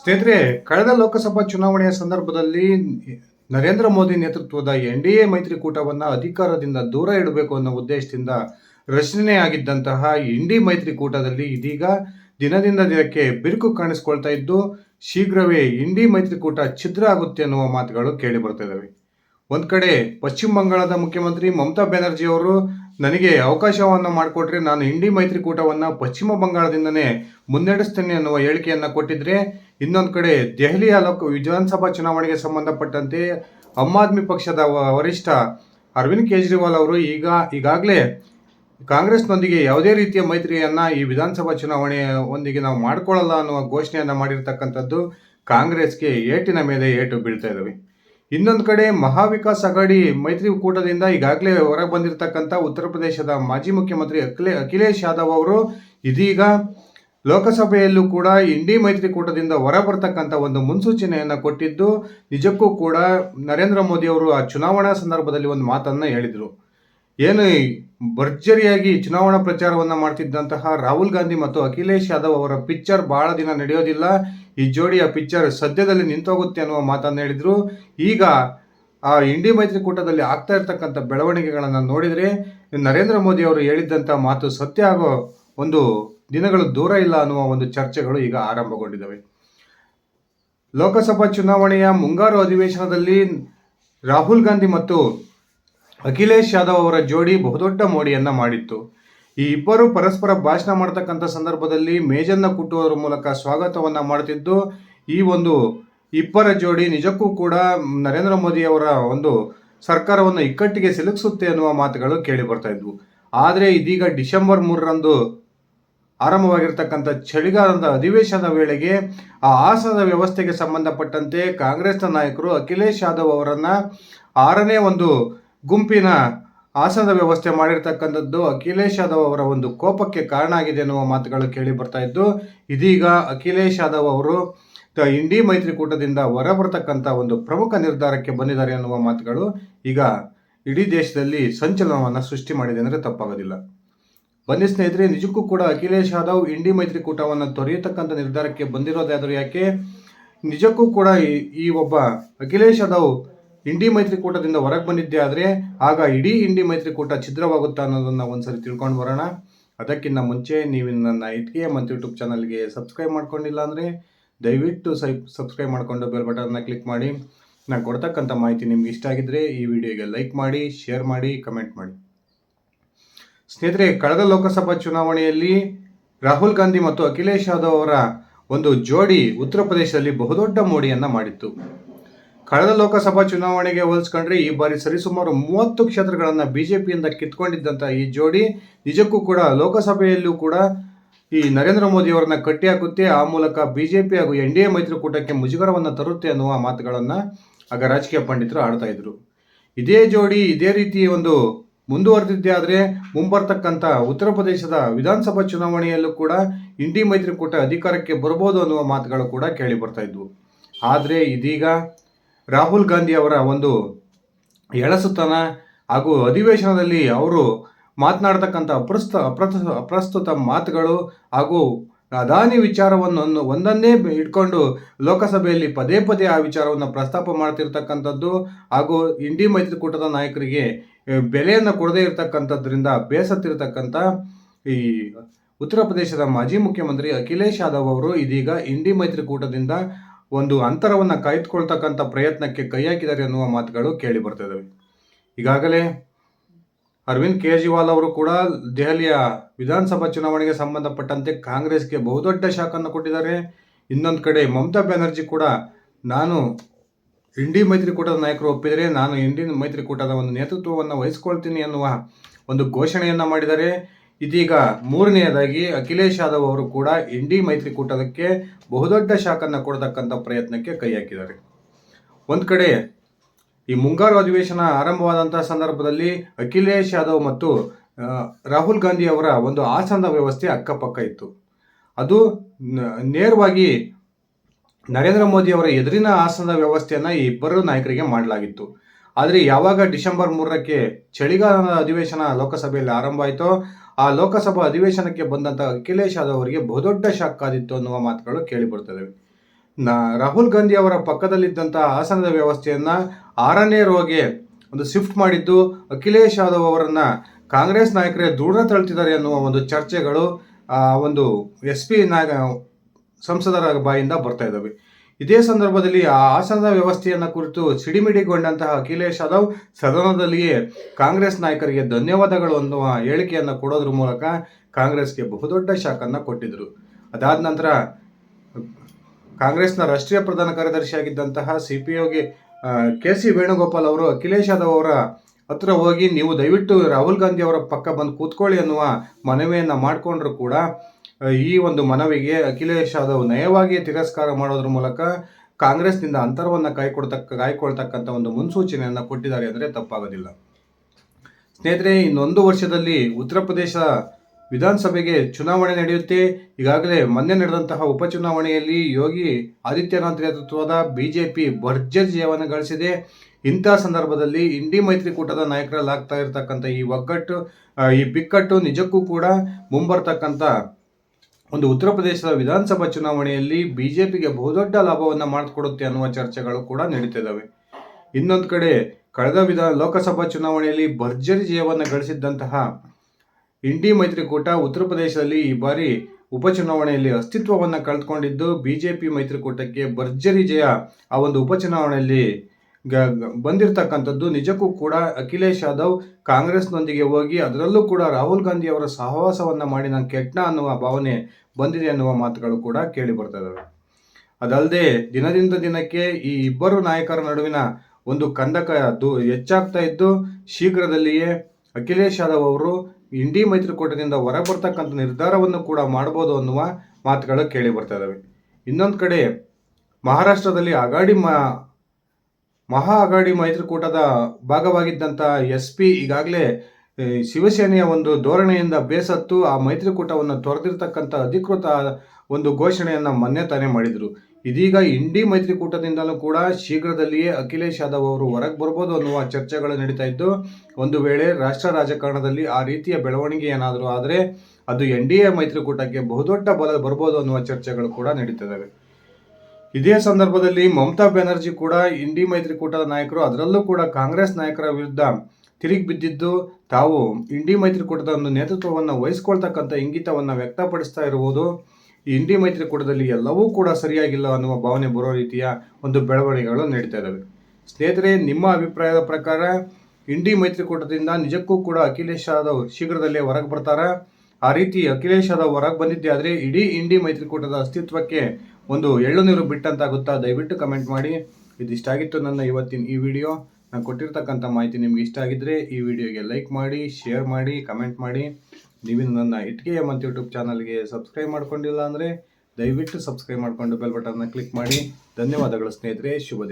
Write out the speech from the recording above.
ಸ್ನೇಹಿತರೆ, ಕಳೆದ ಲೋಕಸಭಾ ಚುನಾವಣೆಯ ಸಂದರ್ಭದಲ್ಲಿ ನರೇಂದ್ರ ಮೋದಿ ನೇತೃತ್ವದ ಎನ್ ಡಿ ಎ ಮೈತ್ರಿಕೂಟವನ್ನು ಅಧಿಕಾರದಿಂದ ದೂರ ಇಡಬೇಕು ಅನ್ನೋ ಉದ್ದೇಶದಿಂದ ರಚನೆಯಾಗಿದ್ದಂತಹ ಇಂಡಿ ಮೈತ್ರಿಕೂಟದಲ್ಲಿ ಇದೀಗ ದಿನದಿಂದ ದಿನಕ್ಕೆ ಬಿರುಕು ಕಾಣಿಸ್ಕೊಳ್ತಾ ಇದ್ದು, ಶೀಘ್ರವೇ ಇಂಡಿ ಮೈತ್ರಿಕೂಟ ಛಿದ್ರ ಆಗುತ್ತೆ ಅನ್ನುವ ಮಾತುಗಳು ಕೇಳಿ ಬರ್ತಾ ಇದ್ದಾವೆ ಒಂದು ಕಡೆ ಪಶ್ಚಿಮ ಬಂಗಾಳದ ಮುಖ್ಯಮಂತ್ರಿ ಮಮತಾ ಬ್ಯಾನರ್ಜಿ ಅವರು ನನಗೆ ಅವಕಾಶವನ್ನು ಮಾಡಿಕೊಟ್ರೆ ನಾನು ಇಂಡಿ ಮೈತ್ರಿಕೂಟವನ್ನು ಪಶ್ಚಿಮ ಬಂಗಾಳದಿಂದನೇ ಮುನ್ನಡೆಸ್ತೇನೆ ಅನ್ನುವ ಹೇಳಿಕೆಯನ್ನು ಕೊಟ್ಟಿದ್ರೆ, ಇನ್ನೊಂದು ಕಡೆ ದೆಹಲಿಯ ಲೋಕ ವಿಧಾನಸಭಾ ಚುನಾವಣೆಗೆ ಸಂಬಂಧಪಟ್ಟಂತೆ ಆಮ್ ಆದ್ಮಿ ಪಕ್ಷದ ವರಿಷ್ಠ ಅರವಿಂದ್ ಕೇಜ್ರಿವಾಲ್ ಅವರು ಈಗ, ಈಗಾಗಲೇ ಕಾಂಗ್ರೆಸ್ನೊಂದಿಗೆ ಯಾವುದೇ ರೀತಿಯ ಮೈತ್ರಿಯನ್ನ ಈ ವಿಧಾನಸಭಾ ಚುನಾವಣೆಯೊಂದಿಗೆ ನಾವು ಮಾಡಿಕೊಳ್ಳಲ್ಲ ಅನ್ನುವ ಘೋಷಣೆಯನ್ನು ಮಾಡಿರ್ತಕ್ಕಂಥದ್ದು ಕಾಂಗ್ರೆಸ್ಗೆ ಏಟಿನ ಮೇಲೆ ಏಟು ಬೀಳ್ತಾ ಇದ್ದಾವೆ ಇನ್ನೊಂದು ಕಡೆ ಮಹಾವಿಕಾಸ್ ಅಘಾಡಿ ಮೈತ್ರಿಕೂಟದಿಂದ ಈಗಾಗಲೇ ಹೊರಗೆ ಬಂದಿರತಕ್ಕಂಥ ಉತ್ತರ ಪ್ರದೇಶದ ಮಾಜಿ ಮುಖ್ಯಮಂತ್ರಿ ಅಖಿಲೇ, ಅಖಿಲೇಶ್ ಯಾದವ್ ಅವರು ಇದೀಗ ಲೋಕಸಭೆಯಲ್ಲೂ ಕೂಡ ಇಂಡಿ ಮೈತ್ರಿಕೂಟದಿಂದ ಹೊರ ಬರ್ತಕ್ಕಂಥ ಒಂದು ಮುನ್ಸೂಚನೆಯನ್ನು ಕೊಟ್ಟಿದ್ದು, ನಿಜಕ್ಕೂ ಕೂಡ ನರೇಂದ್ರ ಮೋದಿ ಅವರು ಆ ಚುನಾವಣಾ ಸಂದರ್ಭದಲ್ಲಿ ಒಂದು ಮಾತನ್ನು ಹೇಳಿದರು. ಏನು ಭರ್ಜರಿಯಾಗಿ ಚುನಾವಣಾ ಪ್ರಚಾರವನ್ನು ಮಾಡ್ತಿದ್ದಂತಹ ರಾಹುಲ್ ಗಾಂಧಿ ಮತ್ತು ಅಖಿಲೇಶ್ ಯಾದವ್ ಅವರ ಪಿಕ್ಚರ್ ಬಹಳ ದಿನ ನಡೆಯೋದಿಲ್ಲ. ಈ ಜೋಡಿಯ ಪಿಕ್ಚರ್ ಸದ್ಯದಲ್ಲಿ ನಿಂತೋಗುತ್ತೆ ಅನ್ನುವ ಮಾತನ್ನು ಹೇಳಿದ್ರು. ಈಗ ಆ ಇಂಡಿ ಮೈತ್ರಿಕೂಟದಲ್ಲಿ ಆಗ್ತಾ ಇರ್ತಕ್ಕಂಥ ಬೆಳವಣಿಗೆಗಳನ್ನು ನೋಡಿದರೆ ನರೇಂದ್ರ ಮೋದಿ ಅವರು ಹೇಳಿದ್ದಂಥ ಮಾತು ಸತ್ಯ ಆಗೋ ಒಂದು ದಿನಗಳು ದೂರ ಇಲ್ಲ ಅನ್ನುವ ಒಂದು ಚರ್ಚೆಗಳು ಈಗ ಆರಂಭಗೊಂಡಿದ್ದಾವೆ. ಲೋಕಸಭಾ ಚುನಾವಣೆಯ ಮುಂಗಾರು ಅಧಿವೇಶನದಲ್ಲಿ ರಾಹುಲ್ ಗಾಂಧಿ ಮತ್ತು ಅಖಿಲೇಶ್ ಯಾದವ್ ಅವರ ಜೋಡಿ ಬಹುದೊಡ್ಡ ಮೋಡಿಯನ್ನ ಮಾಡಿತ್ತು. ಈ ಇಬ್ಬರು ಪರಸ್ಪರ ಭಾಷಣ ಮಾಡತಕ್ಕಂಥ ಸಂದರ್ಭದಲ್ಲಿ ಮೇಜನ್ನ ಕುಟ್ಟುವುದರ ಮೂಲಕ ಸ್ವಾಗತವನ್ನ ಮಾಡ್ತಿದ್ದು, ಈ ಒಂದು ಇಬ್ಬರ ಜೋಡಿ ನಿಜಕ್ಕೂ ಕೂಡ ನರೇಂದ್ರ ಮೋದಿ ಅವರ ಒಂದು ಸರ್ಕಾರವನ್ನು ಇಕ್ಕಟ್ಟಿಗೆ ಸಿಲುಕಿಸುತ್ತೆ ಅನ್ನುವ ಮಾತುಗಳು ಕೇಳಿ ಬರ್ತಾ ಇದ್ವು. ಆದರೆ ಇದೀಗ ಡಿಸೆಂಬರ್ ಮೂರರಂದು ಆರಂಭವಾಗಿರ್ತಕ್ಕಂಥ ಚಳಿಗಾಲದ ಅಧಿವೇಶನದ ವೇಳೆಗೆ ಆ ಆಸನದ ವ್ಯವಸ್ಥೆಗೆ ಸಂಬಂಧಪಟ್ಟಂತೆ ಕಾಂಗ್ರೆಸ್ನ ನಾಯಕರು ಅಖಿಲೇಶ್ ಯಾದವ್ ಅವರನ್ನು ಆರನೇ ಒಂದು ಗುಂಪಿನ ಆಸನದ ವ್ಯವಸ್ಥೆ ಮಾಡಿರ್ತಕ್ಕಂಥದ್ದು ಅಖಿಲೇಶ್ ಯಾದವ್ ಅವರ ಒಂದು ಕೋಪಕ್ಕೆ ಕಾರಣ ಆಗಿದೆ ಎನ್ನುವ ಮಾತುಗಳು ಕೇಳಿ ಬರ್ತಾ ಇದ್ದು, ಇದೀಗ ಅಖಿಲೇಶ್ ಯಾದವ್ ಅವರು ಇಂಡಿ ಮೈತ್ರಿಕೂಟದಿಂದ ಹೊರಬರ್ತಕ್ಕಂಥ ಒಂದು ಪ್ರಮುಖ ನಿರ್ಧಾರಕ್ಕೆ ಬಂದಿದ್ದಾರೆ ಎನ್ನುವ ಮಾತುಗಳು ಈಗ ಇಡೀ ದೇಶದಲ್ಲಿ ಸಂಚಲನವನ್ನು ಸೃಷ್ಟಿ ಮಾಡಿದೆ ಅಂದರೆ ತಪ್ಪಾಗೋದಿಲ್ಲ. ಬನ್ನಿ ಸ್ನೇಹಿತರೆ, ನಿಜಕ್ಕೂ ಕೂಡ ಅಖಿಲೇಶ್ ಯಾದವ್ ಇಂಡಿ ಮೈತ್ರಿಕೂಟವನ್ನು ತೊರೆಯತಕ್ಕಂಥ ನಿರ್ಧಾರಕ್ಕೆ ಬಂದಿರೋದಾದರೂ ಯಾಕೆ? ನಿಜಕ್ಕೂ ಕೂಡ ಈ ಈ ಒಬ್ಬ ಅಖಿಲೇಶ್ ಯಾದವ್ ಇಂಡಿ ಮೈತ್ರಿಕೂಟದಿಂದ ಹೊರಗೆ ಬಂದಿದ್ದೆ ಆದರೆ ಆಗ ಇಡೀ ಇಂಡಿ ಮೈತ್ರಿಕೂಟ ಛಿದ್ರವಾಗುತ್ತಾ ಅನ್ನೋದನ್ನು ಒಂದ್ಸರಿ ತಿಳ್ಕೊಂಡು ಬರೋಣ. ಅದಕ್ಕಿಂತ ಮುಂಚೆ ನೀವು ನನ್ನ ಇಟ್ಕೆ ಮತ್ತು ಯೂಟ್ಯೂಬ್ ಚಾನಲ್ಗೆ ಸಬ್ಸ್ಕ್ರೈಬ್ ಮಾಡ್ಕೊಂಡಿಲ್ಲ ಅಂದರೆ ದಯವಿಟ್ಟು ಸೈ, ಸಬ್ಸ್ಕ್ರೈಬ್ ಮಾಡಿಕೊಂಡು ಬೆಲ್ ಬಟನ್ನ ಕ್ಲಿಕ್ ಮಾಡಿ. ನಾನು ಕೊಡ್ತಕ್ಕಂಥ ಮಾಹಿತಿ ನಿಮ್ಗೆ ಇಷ್ಟ ಆಗಿದ್ದರೆ ಈ ವಿಡಿಯೋಗೆ ಲೈಕ್ ಮಾಡಿ, ಶೇರ್ ಮಾಡಿ, ಕಮೆಂಟ್ ಮಾಡಿ. ಸ್ನೇಹಿತರೆ, ಕಳೆದ ಲೋಕಸಭಾ ಚುನಾವಣೆಯಲ್ಲಿ ರಾಹುಲ್ ಗಾಂಧಿ ಮತ್ತು ಅಖಿಲೇಶ್ ಯಾದವ್ ಅವರ ಒಂದು ಜೋಡಿ ಉತ್ತರ ಪ್ರದೇಶದಲ್ಲಿ ಬಹುದೊಡ್ಡ ಮೋಡಿಯನ್ನ ಮಾಡಿತ್ತು. ಕಳೆದ ಲೋಕಸಭಾ ಚುನಾವಣೆಗೆ ಹೋಲಿಸ್ಕೊಂಡ್ರೆ ಈ ಬಾರಿ ಸರಿಸುಮಾರು ಮೂವತ್ತು ಕ್ಷೇತ್ರಗಳನ್ನು ಬಿಜೆಪಿಯಿಂದ ಕಿತ್ಕೊಂಡಿದ್ದಂಥ ಈ ಜೋಡಿ. ನಿಜಕ್ಕೂ ಕೂಡ ಲೋಕಸಭೆಯಲ್ಲೂ ಕೂಡ ಈ ನರೇಂದ್ರ ಮೋದಿ ಅವರನ್ನ ಕಟ್ಟಿ ಹಾಕುತ್ತೆ. ಆ ಮೂಲಕ ಬಿಜೆಪಿ ಹಾಗೂ ಎನ್ ಡಿ ಎ ಮೈತ್ರಿಕೂಟಕ್ಕೆ ಮುಜುಗರವನ್ನು ತರುತ್ತೆ ಅನ್ನುವ ಮಾತುಗಳನ್ನು ಆಗ ರಾಜಕೀಯ ಪಂಡಿತರು ಆಡ್ತಾ ಇದ್ರು. ಇದೇ ಜೋಡಿ, ಇದೇ ರೀತಿ ಒಂದು ಮುಂದುವರೆದಿದ್ದೇ ಆದರೆ ಮುಂಬರ್ತಕ್ಕಂಥ ಉತ್ತರ ಪ್ರದೇಶದ ವಿಧಾನಸಭಾ ಚುನಾವಣೆಯಲ್ಲೂ ಕೂಡ ಇಂಡಿ ಮೈತ್ರಿಕೂಟ ಅಧಿಕಾರಕ್ಕೆ ಬರ್ಬೋದು ಅನ್ನುವ ಮಾತುಗಳು ಕೂಡ ಕೇಳಿ ಬರ್ತಾ ಇದ್ವು. ಆದರೆ ಇದೀಗ ರಾಹುಲ್ ಗಾಂಧಿ ಅವರ ಒಂದು ಎಳಸುತನ ಹಾಗೂ ಅಧಿವೇಶನದಲ್ಲಿ ಅವರು ಮಾತನಾಡ್ತಕ್ಕಂಥ ಅಪ್ರಸ್ತ ಪ್ರಸ್ತುತ ಮಾತುಗಳು ಹಾಗೂ ಅದಾನಿ ವಿಚಾರವನ್ನು ಒಂದು- ಒಂದನ್ನೇ ಇಟ್ಕೊಂಡು ಲೋಕಸಭೆಯಲ್ಲಿ ಪದೇ ಪದೇ ಆ ವಿಚಾರವನ್ನು ಪ್ರಸ್ತಾಪ ಮಾಡ್ತಿರ್ತಕ್ಕಂಥದ್ದು ಹಾಗೂ ಇಂಡಿ ಮೈತ್ರಿಕೂಟದ ನಾಯಕರಿಗೆ ಬೆಲೆಯನ್ನು ಕೊಡದೇ ಇರತಕ್ಕಂಥದ್ರಿಂದ ಬೇಸತ್ತಿರತಕ್ಕಂಥ ಈ ಉತ್ತರ ಪ್ರದೇಶದ ಮಾಜಿ ಮುಖ್ಯಮಂತ್ರಿ ಅಖಿಲೇಶ್ ಯಾದವ್ ಅವರು ಇದೀಗ ಇಂಡಿ ಮೈತ್ರಿಕೂಟದಿಂದ ಒಂದು ಅಂತರವನ್ನು ಕಾಯ್ದುಕೊಳ್ತಕ್ಕಂಥ ಪ್ರಯತ್ನಕ್ಕೆ ಕೈ ಹಾಕಿದ್ದಾರೆ ಅನ್ನುವ ಮಾತುಗಳು ಕೇಳಿ ಬರ್ತಿದ್ದಾವೆ ಈಗಾಗಲೇ ಅರವಿಂದ್ ಕೇಜ್ರಿವಾಲ್ ಅವರು ಕೂಡ ದೆಹಲಿಯ ವಿಧಾನಸಭಾ ಚುನಾವಣೆಗೆ ಸಂಬಂಧಪಟ್ಟಂತೆ ಕಾಂಗ್ರೆಸ್ಗೆ ಬಹುದೊಡ್ಡ ಶಾಖನ್ನು ಕೊಟ್ಟಿದ್ದಾರೆ. ಇನ್ನೊಂದು ಕಡೆ ಮಮತಾ ಬ್ಯಾನರ್ಜಿ ಕೂಡ ನಾನು ಇಂಡಿ ಮೈತ್ರಿಕೂಟದ ನಾಯಕರು ಒಪ್ಪಿದರೆ ನಾನು ಇಂಡಿ ಮೈತ್ರಿಕೂಟದ ಒಂದು ನೇತೃತ್ವವನ್ನು ವಹಿಸ್ಕೊಳ್ತೀನಿ ಅನ್ನುವ ಒಂದು ಘೋಷಣೆಯನ್ನು ಮಾಡಿದ್ದಾರೆ. ಇದೀಗ ಮೂರನೆಯದಾಗಿ ಅಖಿಲೇಶ್ ಯಾದವ್ ಅವರು ಕೂಡ ಇಂಡಿ ಮೈತ್ರಿಕೂಟದಕ್ಕೆ ಬಹುದೊಡ್ಡ ಶಾಖನ್ನು ಕೊಡತಕ್ಕಂಥ ಪ್ರಯತ್ನಕ್ಕೆ ಕೈ ಹಾಕಿದ್ದಾರೆ. ಒಂದು ಕಡೆ ಈ ಮುಂಗಾರು ಅಧಿವೇಶನ ಆರಂಭವಾದಂತಹ ಸಂದರ್ಭದಲ್ಲಿ ಅಖಿಲೇಶ್ ಯಾದವ್ ಮತ್ತು ರಾಹುಲ್ ಗಾಂಧಿ ಅವರ ಒಂದು ಆಸನದ ವ್ಯವಸ್ಥೆ ಅಕ್ಕಪಕ್ಕ ಇತ್ತು. ಅದು ನೇರವಾಗಿ ನರೇಂದ್ರ ಮೋದಿ ಅವರ ಎದುರಿನ ಆಸನದ ವ್ಯವಸ್ಥೆಯನ್ನು ಈ ಇಬ್ಬರು ನಾಯಕರಿಗೆ ಮಾಡಲಾಗಿತ್ತು. ಆದರೆ ಯಾವಾಗ ಡಿಸೆಂಬರ್ ಮೂರಕ್ಕೆ ಚಳಿಗಾಲದ ಅಧಿವೇಶನ ಲೋಕಸಭೆಯಲ್ಲಿ ಆರಂಭ ಆಯಿತೋ ಆ ಲೋಕಸಭಾ ಅಧಿವೇಶನಕ್ಕೆ ಬಂದಂತಹ ಅಖಿಲೇಶ್ ಯಾದವ್ ಅವರಿಗೆ ಬಹುದೊಡ್ಡ ಶಾಕ್ ಆದಿತ್ತು ಅನ್ನುವ ಮಾತುಗಳು ಕೇಳಿ ಬರ್ತದೆ ನ ರಾಹುಲ್ ಗಾಂಧಿ ಅವರ ಪಕ್ಕದಲ್ಲಿದ್ದಂತಹ ಆಸನದ ವ್ಯವಸ್ಥೆಯನ್ನು ಆರನೇ ರೋಗೆ ಒಂದು ಶಿಫ್ಟ್ ಮಾಡಿದ್ದು ಅಖಿಲೇಶ್ ಯಾದವ್ ಅವರನ್ನು ಕಾಂಗ್ರೆಸ್ ನಾಯಕರೇ ದೂರ ತಳ್ತಿದ್ದಾರೆ ಅನ್ನುವ ಒಂದು ಚರ್ಚೆಗಳು ಒಂದು ಎಸ್ ಪಿ ನಾಗ ಸಂಸದರ ಬಾಯಿಂದ ಬರ್ತಾ ಇದ್ದಾವೆ. ಇದೇ ಸಂದರ್ಭದಲ್ಲಿ ಆ ಆಸನದ ವ್ಯವಸ್ಥೆಯನ್ನು ಕುರಿತು ಸಿಡಿಮಿಡಿಗೊಂಡಂತಹ ಅಖಿಲೇಶ್ ಯಾದವ್ ಸದನದಲ್ಲಿಯೇ ಕಾಂಗ್ರೆಸ್ ನಾಯಕರಿಗೆ ಧನ್ಯವಾದಗಳು ಅನ್ನುವ ಹೇಳಿಕೆಯನ್ನು ಕೊಡೋದ್ರ ಮೂಲಕ ಕಾಂಗ್ರೆಸ್ಗೆ ಬಹುದೊಡ್ಡ ಶಾಕನ್ನು ಕೊಟ್ಟಿದ್ದರು ಅದಾದ ನಂತರ ಕಾಂಗ್ರೆಸ್ನ ರಾಷ್ಟ್ರೀಯ ಪ್ರಧಾನ ಕಾರ್ಯದರ್ಶಿಯಾಗಿದ್ದಂತಹ ಸಿ ಪಿ ಒಗೆ ಕೆ ಸಿ ವೇಣುಗೋಪಾಲ್ ಅವರು ಅಖಿಲೇಶ್ ಯಾದವ್ ಅವರ ಹತ್ರ ಹೋಗಿ ನೀವು ದಯವಿಟ್ಟು ರಾಹುಲ್ ಗಾಂಧಿ ಅವರ ಪಕ್ಕ ಬಂದು ಕೂತ್ಕೊಳ್ಳಿ ಅನ್ನುವ ಮನವಿಯನ್ನು ಮಾಡಿಕೊಂಡ್ರು ಕೂಡ ಈ ಒಂದು ಮನವಿಗೆ ಅಖಿಲೇಶ್ ಯಾದವ್ ನಯವಾಗಿ ತಿರಸ್ಕಾರ ಮಾಡೋದ್ರ ಮೂಲಕ ಕಾಂಗ್ರೆಸ್ನಿಂದ ಅಂತರವನ್ನು ಕಾಯ್ಕೊಡ್ತಕ್ಕ, ಕಾಯ್ಕೊಳ್ತಕ್ಕಂಥ ಒಂದು ಮುನ್ಸೂಚನೆಯನ್ನು ಕೊಟ್ಟಿದ್ದಾರೆ ಅಂದರೆ ತಪ್ಪಾಗೋದಿಲ್ಲ. ಸ್ನೇಹಿತರೆ, ಇನ್ನೊಂದು ವರ್ಷದಲ್ಲಿ ಉತ್ತರ ಪ್ರದೇಶ ವಿಧಾನಸಭೆಗೆ ಚುನಾವಣೆ ನಡೆಯುತ್ತೆ. ಈಗಾಗಲೇ ಮೊನ್ನೆ ನಡೆದಂತಹ ಉಪಚುನಾವಣೆಯಲ್ಲಿ ಯೋಗಿ ಆದಿತ್ಯನಾಥ್ ನೇತೃತ್ವದ ಬಿಜೆಪಿ ಭರ್ಜರಿ ಜಯವನ್ನು ಗಳಿಸಿದೆ. ಇಂಥ ಸಂದರ್ಭದಲ್ಲಿ ಇಂಡಿ ಮೈತ್ರಿಕೂಟದ ನಾಯಕರಲ್ಲಾಗ್ತಾ ಇರತಕ್ಕಂಥ ಈ ಒಗ್ಗಟ್ಟು ಈ ಬಿಕ್ಕಟ್ಟು ನಿಜಕ್ಕೂ ಕೂಡ ಮುಂಬರ್ತಕ್ಕಂಥ ಒಂದು ಉತ್ತರ ಪ್ರದೇಶದ ವಿಧಾನಸಭಾ ಚುನಾವಣೆಯಲ್ಲಿ ಬಿಜೆಪಿಗೆ ಬಹುದೊಡ್ಡ ಲಾಭವನ್ನು ಮಾಡಿಕೊಡುತ್ತೆ ಅನ್ನುವ ಚರ್ಚೆಗಳು ಕೂಡ ನಡೀತಿದ್ದಾವೆ. ಇನ್ನೊಂದು ಕಡೆ, ಕಳೆದ ವಿಧಾನ ಲೋಕಸಭಾ ಚುನಾವಣೆಯಲ್ಲಿ ಭರ್ಜರಿ ಜಯವನ್ನು ಗಳಿಸಿದ್ದಂತಹ ಇಂಡಿ ಮೈತ್ರಿಕೂಟ ಉತ್ತರ ಪ್ರದೇಶದಲ್ಲಿ ಈ ಬಾರಿ ಉಪಚುನಾವಣೆಯಲ್ಲಿ ಅಸ್ತಿತ್ವವನ್ನು ಕಳೆದುಕೊಂಡಿದ್ದು, ಬಿಜೆಪಿ ಮೈತ್ರಿಕೂಟಕ್ಕೆ ಭರ್ಜರಿ ಜಯ ಆ ಒಂದು ಉಪಚುನಾವಣೆಯಲ್ಲಿ ಬಂದಿರತಕ್ಕಂಥದ್ದು. ನಿಜಕ್ಕೂ ಕೂಡ ಅಖಿಲೇಶ್ ಯಾದವ್ ಕಾಂಗ್ರೆಸ್ನೊಂದಿಗೆ ಹೋಗಿ ಅದರಲ್ಲೂ ಕೂಡ ರಾಹುಲ್ ಗಾಂಧಿ ಅವರ ಸಹವಾಸವನ್ನು ಮಾಡಿ ನಾನು ಕೆಟ್ಟ ಅನ್ನುವ ಭಾವನೆ ಬಂದಿದೆ ಅನ್ನುವ ಮಾತುಗಳು ಕೂಡ ಕೇಳಿ ಬರ್ತಾ ಇದ್ದಾವೆ ಅದಲ್ಲದೆ ದಿನದಿಂದ ದಿನಕ್ಕೆ ಈ ಇಬ್ಬರು ನಾಯಕರ ನಡುವಿನ ಒಂದು ಕಂದಕ ದು, ಹೆಚ್ಚಾಗ್ತಾ ಇದ್ದು, ಶೀಘ್ರದಲ್ಲಿಯೇ ಅಖಿಲೇಶ್ ಯಾದವ್ ಅವರು ಇಂಡಿ ಮೈತ್ರಿಕೂಟದಿಂದ ಹೊರಬರ್ತಕ್ಕಂಥ ನಿರ್ಧಾರವನ್ನು ಕೂಡ ಮಾಡ್ಬೋದು ಅನ್ನುವ ಮಾತುಗಳು ಕೇಳಿ ಬರ್ತಾ ಇದ್ದಾವೆ ಇನ್ನೊಂದು ಕಡೆ ಮಹಾರಾಷ್ಟ್ರದಲ್ಲಿ ಅಗಾಡಿ ಮ ಮಹಾ ಅಗಾಡಿ ಮೈತ್ರಿಕೂಟದ ಭಾಗವಾಗಿದ್ದಂಥ ಎಸ್ ಪಿ ಈಗಾಗಲೇ ಶಿವಸೇನೆಯ ಒಂದು ಧೋರಣೆಯಿಂದ ಬೇಸತ್ತು ಆ ಮೈತ್ರಿಕೂಟವನ್ನು ತೊರೆದಿರ್ತಕ್ಕಂಥ ಅಧಿಕೃತ ಒಂದು ಘೋಷಣೆಯನ್ನು ಮೊನ್ನೆ ತಾನೇ ಮಾಡಿದರು. ಇದೀಗ ಇಂಡಿ ಮೈತ್ರಿಕೂಟದಿಂದಲೂ ಕೂಡ ಶೀಘ್ರದಲ್ಲಿಯೇ ಅಖಿಲೇಶ್ ಯಾದವ್ ಅವರು ಹೊರಗೆ ಬರ್ಬೋದು ಅನ್ನುವ ಚರ್ಚೆಗಳು ನಡೀತಾ ಇದ್ದು, ಒಂದು ವೇಳೆ ರಾಷ್ಟ್ರ ರಾಜಕಾರಣದಲ್ಲಿ ಆ ರೀತಿಯ ಬೆಳವಣಿಗೆ ಏನಾದರೂ ಆದರೆ ಅದು ಎನ್ ಡಿ ಎ ಮೈತ್ರಿಕೂಟಕ್ಕೆ ಬಹುದೊಡ್ಡ ಬಲ ಬರ್ಬೋದು ಅನ್ನುವ ಚರ್ಚೆಗಳು ಕೂಡ ನಡೀತಿದ್ದಾವೆ. ಇದೇ ಸಂದರ್ಭದಲ್ಲಿ ಮಮತಾ ಬ್ಯಾನರ್ಜಿ ಕೂಡ ಇಂಡಿ ಮೈತ್ರಿಕೂಟದ ನಾಯಕರು, ಅದರಲ್ಲೂ ಕೂಡ ಕಾಂಗ್ರೆಸ್ ನಾಯಕರ ವಿರುದ್ಧ ತಿರುಗಿ ಬಿದ್ದಿದ್ದು, ತಾವು ಇಂಡಿ ಮೈತ್ರಿಕೂಟದ ಒಂದು ನೇತೃತ್ವವನ್ನು ವಹಿಸ್ಕೊಳ್ತಕ್ಕಂಥ ಇಂಗಿತವನ್ನು ವ್ಯಕ್ತಪಡಿಸ್ತಾ ಇರುವುದು ಇಂಡಿ ಮೈತ್ರಿಕೂಟದಲ್ಲಿ ಎಲ್ಲವೂ ಕೂಡ ಸರಿಯಾಗಿಲ್ಲ ಅನ್ನುವ ಭಾವನೆ ಬರೋ ರೀತಿಯ ಒಂದು ಬೆಳವಣಿಗೆಗಳು ನಡೀತಾ ಇದ್ದಾವೆ ಸ್ನೇಹಿತರೆ, ನಿಮ್ಮ ಅಭಿಪ್ರಾಯದ ಪ್ರಕಾರ ಇಂಡಿ ಮೈತ್ರಿಕೂಟದಿಂದ ನಿಜಕ್ಕೂ ಕೂಡ ಅಖಿಲೇಶ್ ಯಾದವ್ ಶೀಘ್ರದಲ್ಲೇ ಹೊರಗೆ ಬರ್ತಾರೆ? ಆ ರೀತಿ ಅಖಿಲೇಶ್ ಯಾದವ್ ಹೊರಗೆ ಬಂದಿದ್ದೆ ಆದರೆ ಇಡೀ ಇಂಡಿ ಮೈತ್ರಿಕೂಟದ ಅಸ್ತಿತ್ವಕ್ಕೆ ಒಂದು ಎಳ್ಳುನೀರು ಬಿಟ್ಟಂತಾಗುತ್ತಾ ದಯವಿಟ್ಟು ಕಮೆಂಟ್ ಮಾಡಿ. ಇದಿಷ್ಟಾಗಿತ್ತು ನನ್ನ ಇವತ್ತಿನ ಈ ವಿಡಿಯೋ ನಾನು ಕೊಟ್ಟಿರ್ತಕ್ಕಂಥ ಮಾಹಿತಿ ನಿಮ್ಗೆ ಇಷ್ಟ ಆಗಿದ್ದರೆ ಈ ವಿಡಿಯೋಗೆ ಲೈಕ್ ಮಾಡಿ ಶೇರ್ ಮಾಡಿ ಕಮೆಂಟ್ ಮಾಡಿ. ನೀವು ನನ್ನ ಇಟ್ಕೆ ಮತ್ತು ಯೂಟ್ಯೂಬ್ ಚಾನಲ್ಗೆ ಸಬ್ಸ್ಕ್ರೈಬ್ ಮಾಡ್ಕೊಂಡಿಲ್ಲ ಅಂದರೆ ದಯವಿಟ್ಟು ಸಬ್ಸ್ಕ್ರೈಬ್ ಮಾಡಿಕೊಂಡು ಬೆಲ್ ಬಟನ್ನ ಕ್ಲಿಕ್ ಮಾಡಿ. ಧನ್ಯವಾದಗಳು ಸ್ನೇಹಿತರೆ. ಶುಭ